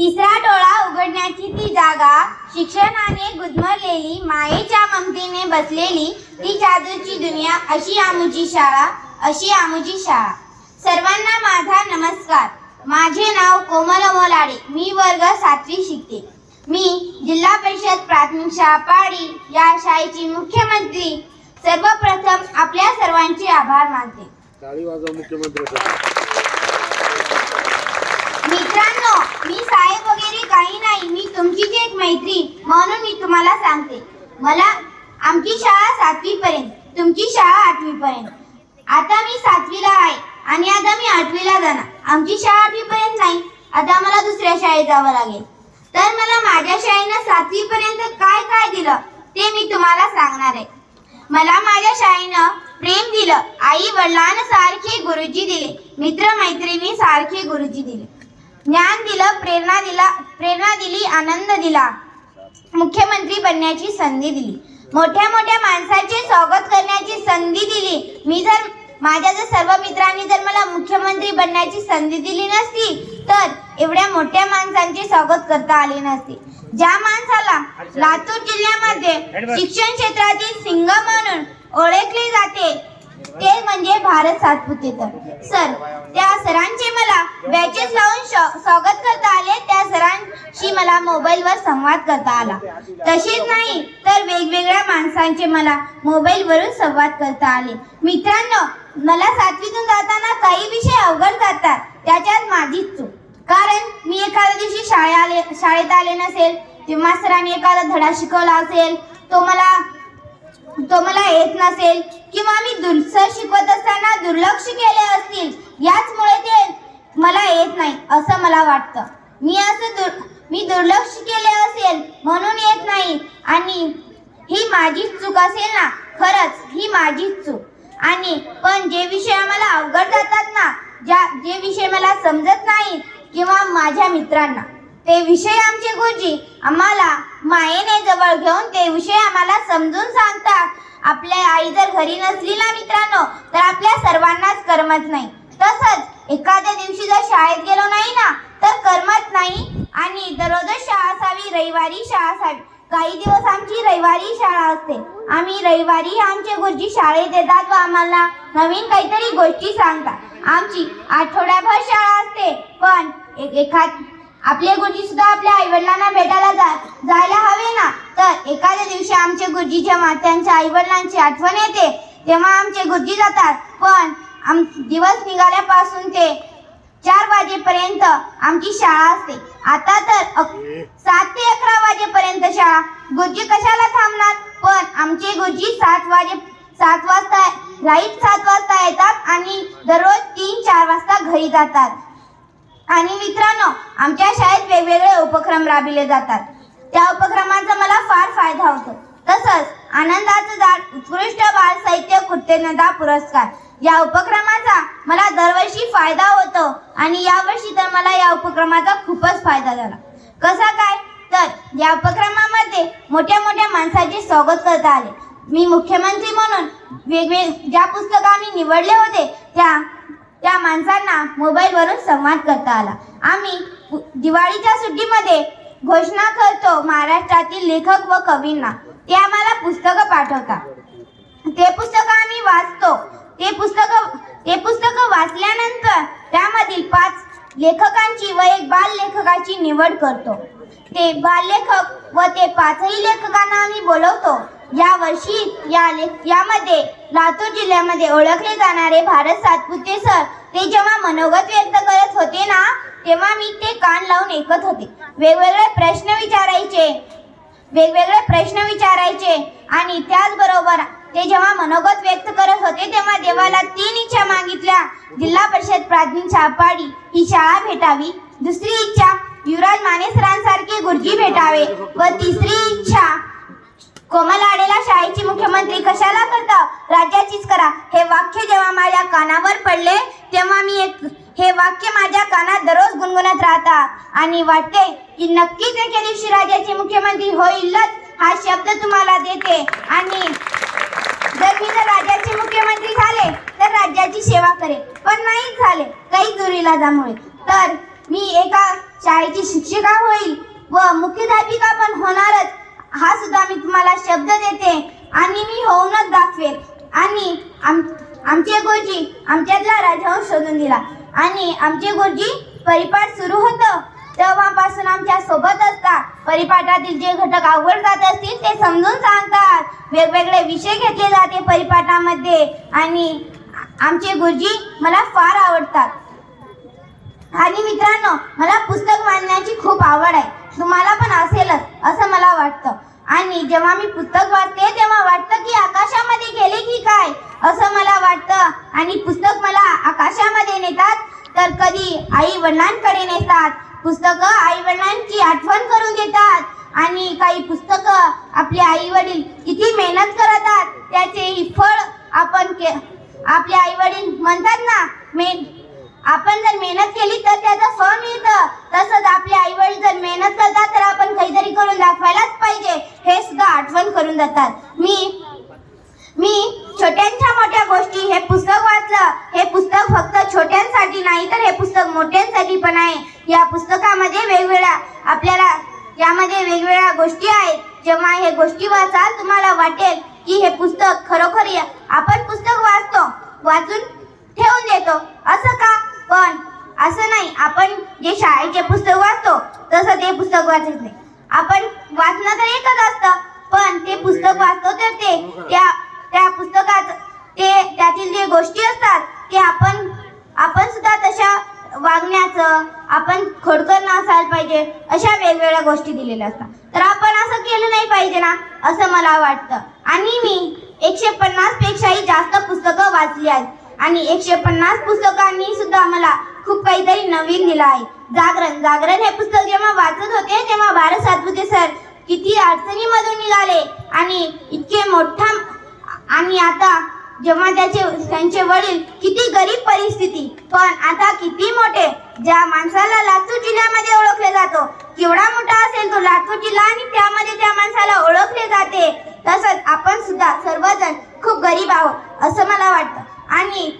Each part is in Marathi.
तिसरा डोळा उघडण्याची ती जागा शिक्षणाने गुदमरलेली मायेच्या ममतेने बसलेली ती जादूची दुनिया अशी आमुची शाळा अशी आमुची शाळा. सर्वांना माझा नमस्कार. माझे नाव कोमल मोलाडे. मी वर्ग सातवी शिकते. मी जिल्हा परिषद प्राथमिक शाळा पाडी या शाळेची मुख्यमंत्री. सर्वप्रथम आपल्या सर्वांचे आभार मानते. मुख्यमंत्री मी साहेब वगैरे काही नाही. मी तुमचीच एक मैत्रीण. म्हणून मी तुम्हाला सांगते. मला आमची शाळा सातवी पर्यंत तुमची शाळा आठवी पर्यंत आता मी सातवीला आहे आणि आता मी आठवीला जाणार. आमची शाळा आठवी पर्यंत नाही. आता मला दुसऱ्या शाळेत जावं लागेल. तर मला माझ्या शाळेनं सातवी पर्यंत काय काय दिलं ते मी तुम्हाला सांगणार आहे. मला माझ्या शाळेनं प्रेम दिलं. आई वडिलांसारखे गुरुजी दिले. मित्र मैत्रिणी सारखे गुरुजी दिले. ज्ञान दिलं प्रेरणा दिला प्रेरणा दिली आनंद दिला. मुख्यमंत्री बनण्याची संधी दिली. मोठ्या मोठ्या माणसाचे स्वागत करण्याची संधी दिली. मी जर माझ्या जर सर्व मित्रांनी जर मला मुख्यमंत्री बनण्याची संधी दिली नसती तर एवढ्या मोठ्या माणसांचे स्वागत करता आले नसते. ज्या माणसाला लातूर जिल्ह्यामध्ये शिक्षण क्षेत्रातील सिंह म्हणून ओळखले जाते म्हणजे भारत सातपुतेतर सर त्या सरांचे मला बॅचेस लावून स्वागत करता आले. त्या सरांशी मला मोबाईलवर संवाद करता आला. तसेच नाही तर वेगवेगळ्या माणसांचे मला मोबाईलवरून संवाद करता आले. मित्रांनो मला सातवीतून जाताना काही विषय अवघड जातात. त्याच्यात माझीच चूक. कारण मी एखाद्या दिवशी शाळे आले शाळेत आले नसेल तेव्हा सरांनी एखादा धडा शिकवला असेल तो मला तो मला येत नसेल किंवा मी दुसरं शिकवत असताना दुर्लक्ष केले असतील याचमुळे ते मला येत नाही असं मला वाटतं. मी असं दुर मी दुर्लक्ष केले असेल म्हणून येत नाही. आणि ही माझीच चूक असेल ना? खरंच ही माझीच चूक. आणि पण जे विषय आम्हाला अवघड जातात ना ज्या जे विषय मला समजत नाही किंवा माझ्या मित्रांना. ते विषय आमचे गुरुजी आम्हाला मायेने जवळ घेऊन ते विषय आम्हाला समजून सांगतात. आपल्या आई जर घरी नसली ना मित्रांनो तर आपल्या सर्वांनाच करमत नाही. तसंच एखाद्या दिवशी जर शाळेत गेलो नाही ना तर करमत नाही. आणि दररोज शाळा असावी रविवारी शाळा असावी. काही दिवस आमची रविवारी शाळा असते. आम्ही रविवारी आमचे गुरुजी शाळेत येतात व आम्हाला नवीन काहीतरी गोष्टी सांगतात. आमची आठवड्याभर शाळा असते पण ए- एखाद आपले गुरुजी सुद्धा आपल्या आईवडिलांना भेटायला जा जायला हवे ना? तर एखाद्या दिवशी आमचे गुरुजी जेव्हा त्यांच्या आईवडिलांची आठवण येते तेव्हा आमचे गुरुजी जातात. पण आम दिवस निघाल्यापासून ते चार वाजेपर्यंत आमची शाळा असते. आता तर अक- सात ते अकरा वाजेपर्यंत शाळा. गुरुजी कशाला थांबणार? पण आमचे गुरुजी सात वाजे सात वाजता राईट सात वाजता येतात आणि दररोज तीन चार वाजता घरी जातात. आणि मित्रांनो आमच्या शाळेत वेगवेगळे उपक्रम राबविले जातात. त्या उपक्रमाचा मला फार फायदा होतो. तसंच आनंदाचं झाड उत्कृष्ट बाल साहित्य कृतज्ञता पुरस्कार. या उपक्रमाचा मला दरवर्षी फायदा होतो आणि यावर्षी तर मला या उपक्रमाचा खूपच फायदा झाला. कसा काय? तर या उपक्रमामध्ये मोठ्या मोठ्या माणसाचे स्वागत करता आले. मी मुख्यमंत्री म्हणून वेगवेग ज्या पुस्तकं आम्ही निवडले होते त्या त्या माणसांना मोबाईलवरून संवाद करता आला. आम्ही दिवाळीच्या सुट्टीमध्ये घोषणा करतो महाराष्ट्रातील लेखक व कवींना. ते आम्हाला पुस्तकं पाठवतात ते पुस्तकं आम्ही वाचतो. ते पुस्तकं ते पुस्तकं वाचल्यानंतर त्यामधील पाच लेखकांची व एक बाल लेखकाची निवड करतो. ते बाललेखक व ते पाचही लेखकांना आम्ही बोलवतो. या वर्षी या लेख यामध्ये लातूर जिल्ह्यामध्ये ओळखले जाणारे भारत सातपुते सर ते जेव्हा मनोगत व्यक्त करत होते ना तेव्हा मी ते कान लावून ऐकत होते. वेगवेगळे प्रश्न विचारायचे. वेगवेगळे प्रश्न विचारायचे. आणि त्याचबरोबर ते जेव्हा मनोगत व्यक्त करत होते तेव्हा देवाला तीन इच्छा मागितल्या. जिल्हा परिषद प्राथमिक छापाडी ही शाळा भेटावी. दुसरी इच्छा युवराज माने सरांसारखे गुरुजी भेटावे. व तिसरी इच्छा कोमला आडेला शाळेची मुख्यमंत्री कशाला करता? राज्याचीच करा. हे वाक्य जेव्हा माझ्या कानावर पडले तेव्हा मी एक हे वाक्य माझ्या कानात दररोज गुणगुणत राहता. आणि वाटते की नक्कीच एके दिवशी राज्याचे मुख्यमंत्री होईलच हा शब्द तुम्हाला देते. आणि जर मी जर राज्याचे मुख्यमंत्री झाले तर राज्याची सेवा करे पण नाही झाले काही दुर्इलाजामुळे तर मी एका शाळेची शिक्षिका होईल व मुख्याध्यापिका पण होणारच. हा सुद्धा मी तुम्हाला शब्द देते आणि मी होऊनच दाखवेल. आणि आम आमचे गुरुजी आमच्यातला राजहंस शोधून दिला. आणि आमचे गुरुजी परिपाठ सुरू होतं. तेव्हापासून आमच्यासोबत असतात. परिपाठातील जे घटक अवघड जात असतील ते समजून सांगतात. वेगवेगळे विषय घेतले जाते परिपाठामध्ये. आणि आमचे गुरुजी मला फार आवडतात. आणि मित्रांनो मला पुस्तक वाचण्याची खूप आवड आहे. तुम्हाला पण असेलच असं मला वाटतं. आणि जेव्हा मी पुस्तक वाचते तेव्हा वाटतं की आकाशामध्ये गेले की काय? असं मला वाटतं. आणि पुस्तक मला आकाशामध्ये नेतात तर कधी आई वडिलांकडे नेतात. पुस्तकं आई वडिलांची आठवण करून देतात. आणि काही पुस्तकं आपले आई वडील किती मेहनत करतात त्याचेही फळ आपण के आपले आई वडील म्हणतात ना मे आपण जर मेहनत केली तर त्याचं फळ मिळतं तसंच आपले आई वडील जर मेहनत करतात तर आपण काहीतरी करून दाखवायलाच पाहिजे हे सुद्धा आठवण करून देतात मी मी छोट्यांच्या मोठ्या गोष्टी हे पुस्तक वाचलं हे पुस्तक फक्त छोट्यांसाठी नाही तर हे पुस्तक मोठ्यांसाठी पण आहे या पुस्तकामध्ये वेगवेगळ्या आपल्याला यामध्ये वेगवेगळ्या गोष्टी आहेत जेव्हा हे वाचाल तुम्हाला वाटेल की हे पुस्तक खरोखर आपण पुस्तक वाचतो वाचून ठेवून देतो. असं का? पण असं नाही. आपण जे शाळेचे पुस्तक वाचतो तसं ते पुस्तक वाचत नाही. आपण वाचणं तर एकच असतं पण ते पुस्तक वाचतो तर ते त्या त्या पुस्तकात ते त्यातील जे गोष्टी असतात ते आपण आपण सुद्धा तशा वागण्याचं आपण खोडकर नसायला पाहिजे अशा वेगवेगळ्या गोष्टी दिलेल्या असतात. तर आपण असं केलं नाही पाहिजे ना असं मला वाटतं. आणि मी एकशे पन्नास पेक्षाही जास्त पुस्तकं वाचली आहेत. आणि एकशे पन्नास पुस्तकांनी सुद्धा मला खूप काहीतरी नवीन दिलं आहे. जागरण जागरण हे पुस्तक जेव्हा वाचत होते तेव्हा भारत सातपुते सर किती अडचणीमधून निघाले. आणि इतके मोठा आणि आता जेव्हा त्याचे त्यांचे वडील किती गरीब परिस्थिती पण आता किती मोठे ज्या माणसाला लातूर जिल्ह्यामध्ये ओळखले जातो केवढा मोठा असेल तो लातूर जिल्हा आणि त्यामध्ये त्या माणसाला ओळखले जाते. तसंच आपण सुद्धा सर्वजण खूप गरीब आहोत असं मला वाटतं. आणि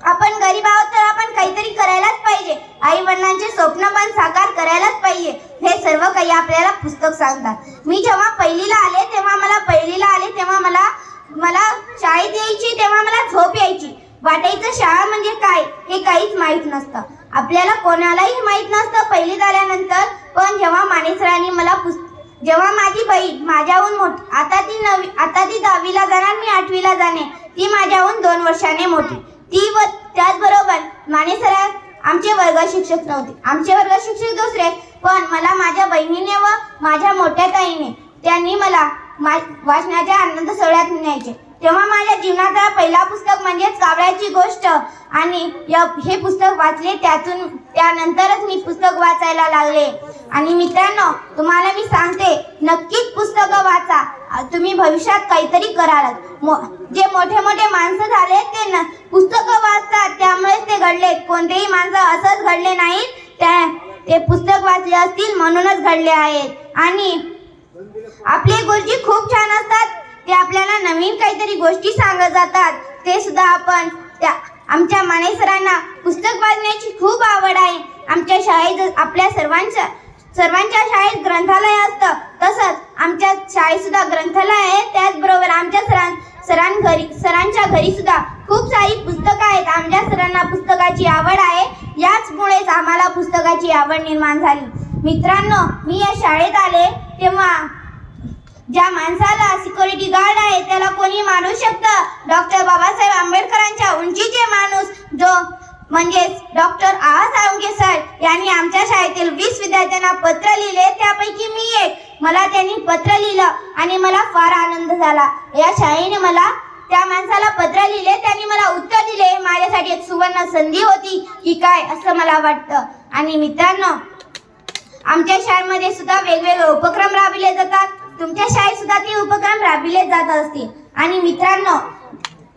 आपण गरीब आहोत तर आपण काहीतरी करायलाच पाहिजे. आई वडिलांचे स्वप्न पण साकार करायलाच पाहिजे. हे सर्व काही आपल्याला पुस्तक सांगतात. मी जेव्हा पहिलीला आले तेव्हा मला पहिलीला आले तेव्हा मला मला शाळेत यायची तेव्हा मला झोप यायची. वाटायचं शाळा म्हणजे काय हे काहीच माहीत नसतं. आपल्याला कोणालाही माहीत नसतं पहिलीत आल्यानंतर पण जेव्हा मानेसरांनी मला पुस्त जेव्हा माझी बहीण माझ्याहून मोठी आता ती नवी आता ती दहावीला जाणार मी आठवीला जाणे ती माझ्याहून दोन वर्षाने मोठी. ती व त्याचबरोबर मानेसरा आमचे वर्ग शिक्षक नव्हते. आमचे वर्ग शिक्षक दुसरे पण मला माझ्या बहिणीने व माझ्या मोठ्या ताईने त्यांनी मला मा आनंद सोहळ्यात न्यायचे. तेव्हा माझ्या जीवनाचा पहिला पुस्तक म्हणजेच कावळ्याची गोष्ट. आणि हे पुस्तक वाचले त्यातून त्यानंतरच मी पुस्तक वाचायला लागले. आणि मित्रांनो तुम्हाला मी सांगते नक्कीच पुस्तकं वाचा. तुम्ही भविष्यात काहीतरी कराल. मो- जे मोठे मोठे माणसं झाले ते न पुस्तकं वाचतात. त्यामुळेच ते घडले. कोणतेही माणसं असंच घडले नाहीत. त्या ते पुस्तक वाचले असतील म्हणूनच घडले आहेत. आणि आपले गुरुजी खूप छान असतात. ते आपल्याला नवीन काहीतरी गोष्टी सांगत जातात. ते सुद्धा आपण त्या आमच्या माने सरांना पुस्तक वाचण्याची खूप आवड आहे. आमच्या शाळेत आपल्या सर्वांच्या सर्वांच्या शाळेत ग्रंथालय असतं. तसंच आमच्या शाळेत सुद्धा ग्रंथालय आहे. त्याचबरोबर आमच्या सरां सरां घरी सरांच्या घरी सुद्धा खूप सारी पुस्तकं आहेत. आमच्या सरांना पुस्तकाची आवड आहे. याचमुळेच आम्हाला पुस्तकाची आवड निर्माण झाली. मित्रांनो मी या शाळेत आले. तेव्हा ज्या माणसाला सिक्युरिटी गार्ड आहे त्याला कोणी मारू शकतं. डॉक्टर बाबासाहेब आंबेडकरांच्या उंचीचे माणूस जो म्हणजेच डॉक्टर आहा सर यांनी आमच्या शाळेतील वीस विद्यार्थ्यांना पत्र लिहिले त्यापैकी मी एक. मला त्यांनी पत्र लिहिलं आणि मला फार आनंद झाला. या शाळेने मला त्या माणसाला पत्र लिहिले त्यांनी मला उत्तर दिले. माझ्यासाठी एक सुवर्ण संधी होती की काय असं मला वाटतं. आणि मित्रांनो आमच्या शाळेमध्ये सुद्धा वेगवेगळे उपक्रम राबविले जातात. तुमच्या शाळेत सुद्धा ते उपक्रम राबविले जात असतील. आणि मित्रांनो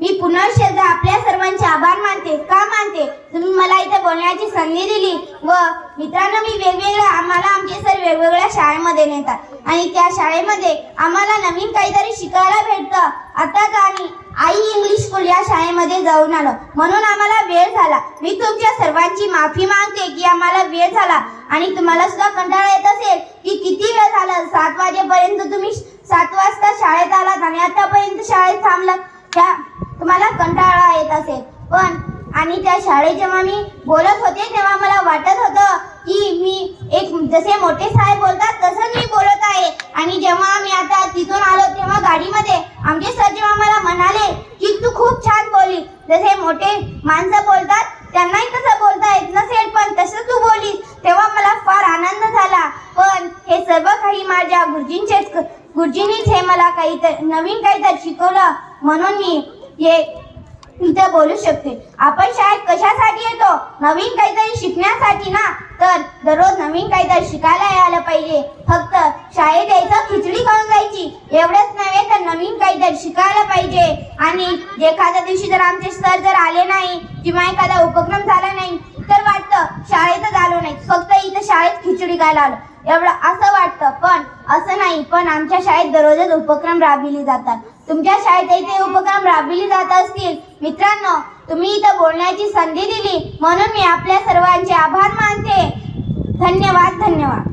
मी पुन्हा आपल्या सर्वांचे आभार मानते. का मानते? तुम्ही मला इथे बोलण्याची संधी दिली व मित्रांनो मी वेगवेगळ्या आम्हाला आमचे सर वेगवेगळ्या शाळेमध्ये नेतात. आणि त्या शाळेमध्ये आम्हाला नवीन काहीतरी शिकायला भेटतं. आताच आम्ही आई इंग्लिश स्कूल या शाळेमध्ये जाऊन आलो. म्हणून आम्हाला वेळ झाला. मी तुमच्या सर्वांची माफी मागते की आम्हाला वेळ झाला. आणि तुम्हाला सुद्धा कंटाळा येत असेल की किती वेळ झाला? सात वाजेपर्यंत तुम्ही सात वाजता शाळेत आलात आणि आतापर्यंत शाळेत थांबलात. त्या तुम्हाला कंटाळा येत असेल. पण आणि त्या शाळेत जेव्हा मी बोलत होते तेव्हा मला वाटत होतं की मी एक जसे मोठे साहेब बोलतात तसंच मी बोलत आहे. आणि जेव्हा मी आता तिथून आलो तेव्हा गाडीमध्ये आमचे सर जेव्हा मला म्हणाले की तू खूप छान बोलली. जसे मोठे माणसं बोलतात त्यांनाही तसं बोलता येत नसेल पण तसं तू बोललीस तेव्हा मला फार आनंद झाला. पण हे सर्व काही माझ्या गुरुजींचेच गुरुजींनीच हे मला काहीतरी नवीन काहीतरी शिकवलं. म्हणून मी हे इथं बोलू शकते. आपण शाळेत कशासाठी येतो? नवीन काहीतरी शिकण्यासाठी ना? तर दररोज नवीन काहीतरी शिकायला यायला पाहिजे. फक्त शाळेत यायचं खिचडी खाऊन जायची. एवढंच नव्हे तर नवीन काहीतरी शिकायला पाहिजे. आणि एखाद्या दिवशी जर आमचे सर जर आले नाही किंवा एखादा उपक्रम झाला नाही तर वाटतं शाळेतच आलो नाही. फक्त इथं शाळेत खिचडी खायला आलो. एवढं असं वाटतं. पण असं नाही. पण आमच्या शाळेत दररोजच उपक्रम राबविले जातात. तुमच्या शाळेत इथे उपक्रम राबविले जात असतील. मित्रांनो तुम्ही इथं बोलण्याची संधी दिली. म्हणून मी आपल्या सर्वांचे आभार मानते. धन्यवाद धन्यवाद.